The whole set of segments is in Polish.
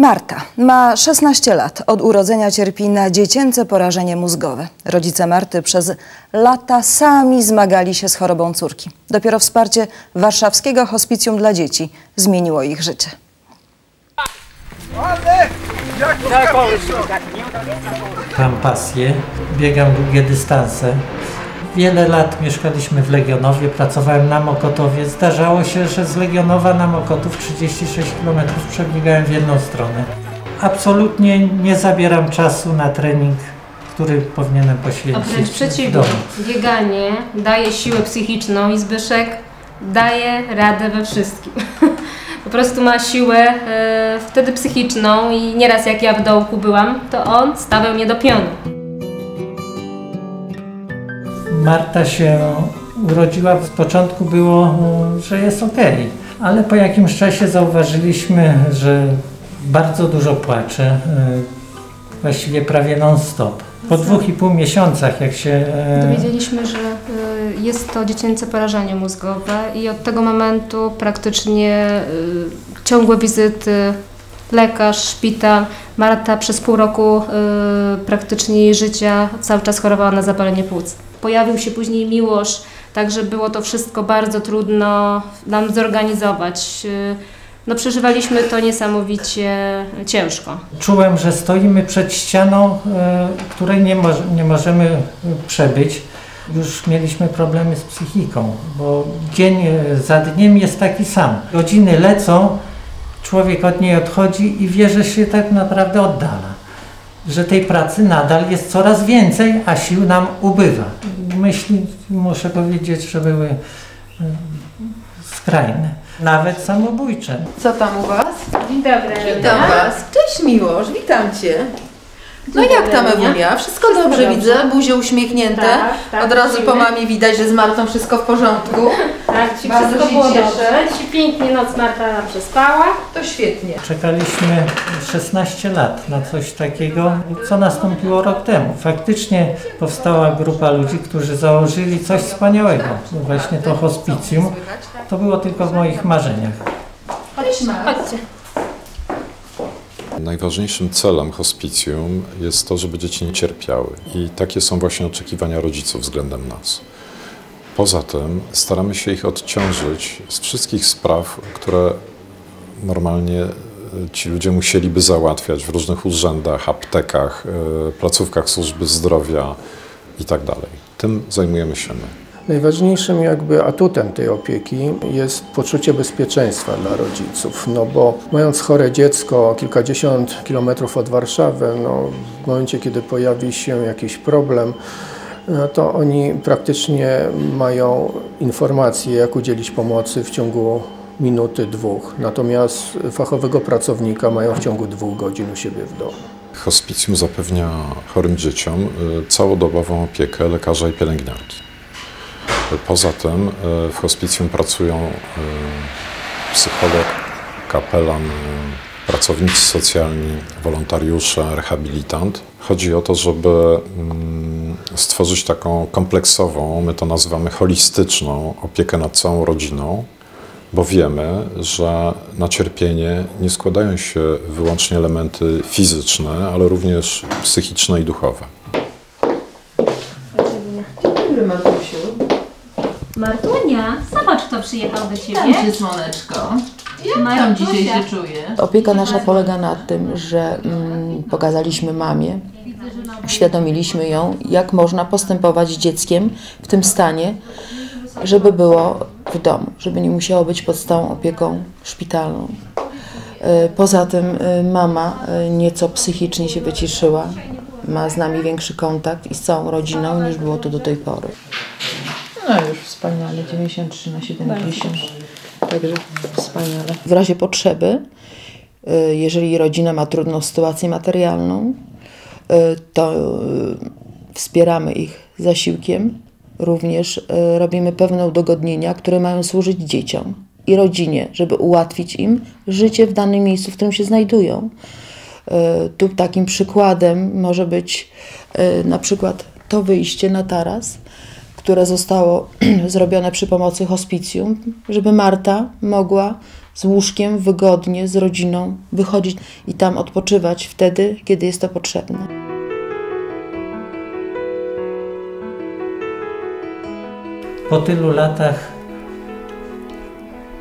Marta ma 16 lat. Od urodzenia cierpi na dziecięce porażenie mózgowe. Rodzice Marty przez lata sami zmagali się z chorobą córki. Dopiero wsparcie Warszawskiego Hospicjum dla Dzieci zmieniło ich życie. Mam pasję, biegam długie dystanse. Wiele lat mieszkaliśmy w Legionowie, pracowałem na Mokotowie. Zdarzało się, że z Legionowa na Mokotów 36 km przebiegałem w jedną stronę. Absolutnie nie zabieram czasu na trening, który powinienem poświęcić w przeciwnie. domu. Bieganie daje siłę psychiczną i Zbyszek daje radę we wszystkim. Po prostu ma siłę e, wtedy psychiczną i nieraz jak ja w dołku byłam, to on stawiał mnie do pionu. Marta się urodziła, z początku było, że jest ok, ale po jakimś czasie zauważyliśmy, że bardzo dużo płacze, y, właściwie prawie non-stop. Po dwóch i pół miesiącach, jak się e, Dowiedzieliśmy, że y, jest to dziecięce porażenie mózgowe i od tego momentu praktycznie ciągłe wizyty, lekarz, szpital. Marta przez pół roku y, praktycznie jej życia cały czas chorowała na zapalenie płuc. Pojawił się później Miłosz, także było to wszystko bardzo trudno nam zorganizować. Y, No przeżywaliśmy to niesamowicie ciężko. czułem, że stoimy przed ścianą, e, której nie, moż- nie możemy e, przebyć. Już mieliśmy problemy z psychiką, bo dzień za dniem jest taki sam. Godziny lecą, człowiek od niej odchodzi i wie, że się tak naprawdę oddala. Że tej pracy nadal jest coraz więcej, a sił nam ubywa. Myśli, muszę powiedzieć, że były e, skrajne, nawet samobójcze. Co tam u Was? Dzień dobry. Witam Was. Cześć Miłosz, witam Cię. No Dzień jak tam Ewunia? Ewunia? Wszystko dobrze dobrze. widzę, buzie uśmiechnięte. Tak, tak, Od razu po mamie widać, że z Martą wszystko w porządku. Tak, ci Bardzo wszystko było cieszę. dobrze. Ci pięknie noc Marta nam przespała. To świetnie. Czekaliśmy 16 lat na coś takiego, co nastąpiło rok temu. Faktycznie powstała grupa ludzi, którzy założyli coś wspaniałego. Właśnie to hospicjum. To było tylko w moich marzeniach. Chodźcie. Najważniejszym celem hospicjum jest to, żeby dzieci nie cierpiały i takie są właśnie oczekiwania rodziców względem nas. Poza tym staramy się ich odciążyć z wszystkich spraw, które normalnie e, ci ludzie musieliby załatwiać w różnych urzędach, aptekach, e, placówkach służby zdrowia itd. Tym zajmujemy się my. Najważniejszym jakby atutem tej opieki jest poczucie bezpieczeństwa dla rodziców, no bo mając chore dziecko kilkadziesiąt kilometrów od Warszawy, no w momencie kiedy pojawi się jakiś problem, no to oni praktycznie mają informację, jak udzielić pomocy w ciągu minuty, dwóch. Natomiast fachowego pracownika mają w ciągu dwóch godzin u siebie w domu. Hospicjum zapewnia chorym dzieciom y, całodobową opiekę lekarza i pielęgniarki. Poza tym y, w hospicjum pracują y, psycholog, kapelan, y, pracownicy socjalni, wolontariusze, rehabilitant. Chodzi o to, żeby mm, stworzyć taką kompleksową, my to nazywamy holistyczną opiekę nad całą rodziną, bo wiemy, że na cierpienie nie składają się wyłącznie elementy fizyczne, ale również psychiczne i duchowe. Dzień dobry Martusiu. Martunia, przyjechał do ciebie. Tam się słoneczko. Jak tam dzisiaj się czujesz? Opieka nasza polega na tym, że mm, pokazaliśmy mamie, uświadomiliśmy ją, jak można postępować z dzieckiem w tym stanie, żeby było w domu, żeby nie musiało być pod stałą opieką szpitalną. Y, Poza tym y, mama y, nieco psychicznie się wyciszyła, ma z nami większy kontakt i z całą rodziną niż było to do tej pory. No już wspaniale, 93 na 70. Także wspaniale. W razie potrzeby, y, jeżeli rodzina ma trudną sytuację materialną, y, to y, wspieramy ich zasiłkiem. Również robimy pewne udogodnienia, które mają służyć dzieciom i rodzinie, żeby ułatwić im życie w danym miejscu, w którym się znajdują. Tu takim przykładem może być na przykład to wyjście na taras, które zostało zrobione przy pomocy hospicjum, żeby Marta mogła z łóżkiem wygodnie, z rodziną wychodzić i tam odpoczywać wtedy, kiedy jest to potrzebne. Po tylu latach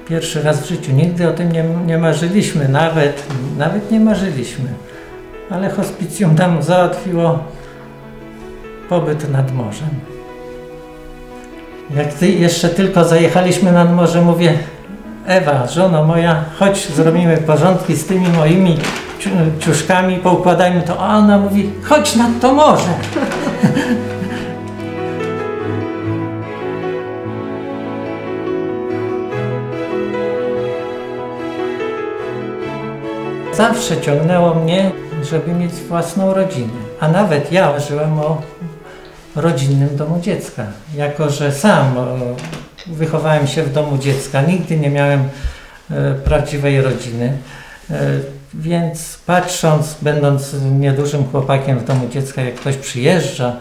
pierwszy raz w życiu, nigdy o tym nie, nie marzyliśmy, nawet, nawet nie marzyliśmy, ale hospicjum nam załatwiło pobyt nad morzem. Jak ty jeszcze tylko zajechaliśmy nad morze, mówię, Ewa, żono moja, chodź zrobimy porządki z tymi moimi ciu- ciuszkami, poukładajmy to. A ona mówi, chodź nad to morze. Zawsze ciągnęło mnie, żeby mieć własną rodzinę. A nawet ja marzyłem o rodzinnym domu dziecka. Jako, że sam e, wychowałem się w domu dziecka, nigdy nie miałem e, prawdziwej rodziny. E, Więc patrząc, będąc niedużym chłopakiem w domu dziecka, jak ktoś przyjeżdża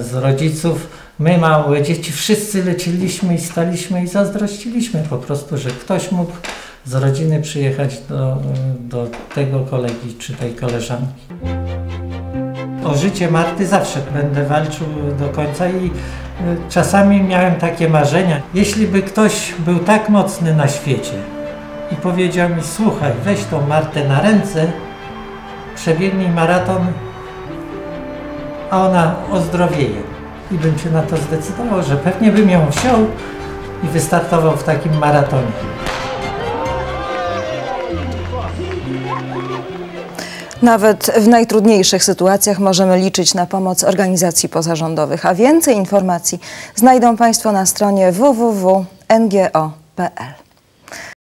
z rodziców, my małe dzieci wszyscy leciliśmy i staliśmy i zazdrościliśmy po prostu, że ktoś mógł z rodziny przyjechać do, do tego kolegi czy tej koleżanki. O życie Marty zawsze będę walczył do końca i y, czasami miałem takie marzenia. Jeśli by ktoś był tak mocny na świecie i powiedział mi, słuchaj, weź tą Martę na ręce, przebiegnij maraton, a ona ozdrowieje. I bym się na to zdecydował, że pewnie bym ją wziął i wystartował w takim maratonie. Nawet w najtrudniejszych sytuacjach możemy liczyć na pomoc organizacji pozarządowych, a więcej informacji znajdą Państwo na stronie www.ngo.pl.